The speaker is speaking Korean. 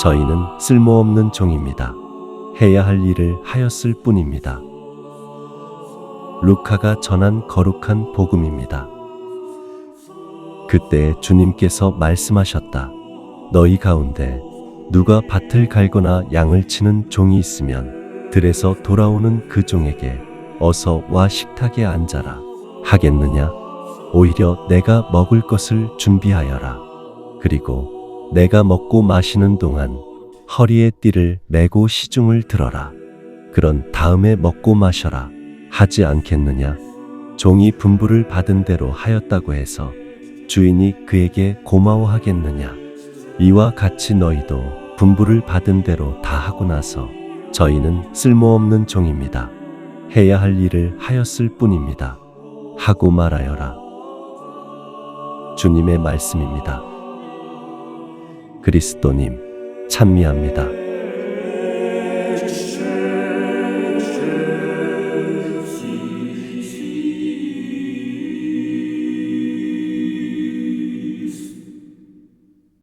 저희는 쓸모없는 종입니다. 해야 할 일을 하였을 뿐입니다. 루카가 전한 거룩한 복음입니다. 그때 주님께서 말씀하셨다. 너희 가운데 누가 밭을 갈거나 양을 치는 종이 있으면 들에서 돌아오는 그 종에게 어서 와 식탁에 앉아라 하겠느냐? 오히려 내가 먹을 것을 준비하여라. 그리고 내가 먹고 마시는 동안 허리에 띠를 메고 시중을 들어라. 그런 다음에 먹고 마셔라. 하지 않겠느냐? 종이 분부를 받은 대로 하였다고 해서 주인이 그에게 고마워하겠느냐? 이와 같이 너희도 분부를 받은 대로 다 하고 나서 저희는 쓸모없는 종입니다. 해야 할 일을 하였을 뿐입니다. 하고 말하여라. 주님의 말씀입니다. 그리스도님, 찬미합니다.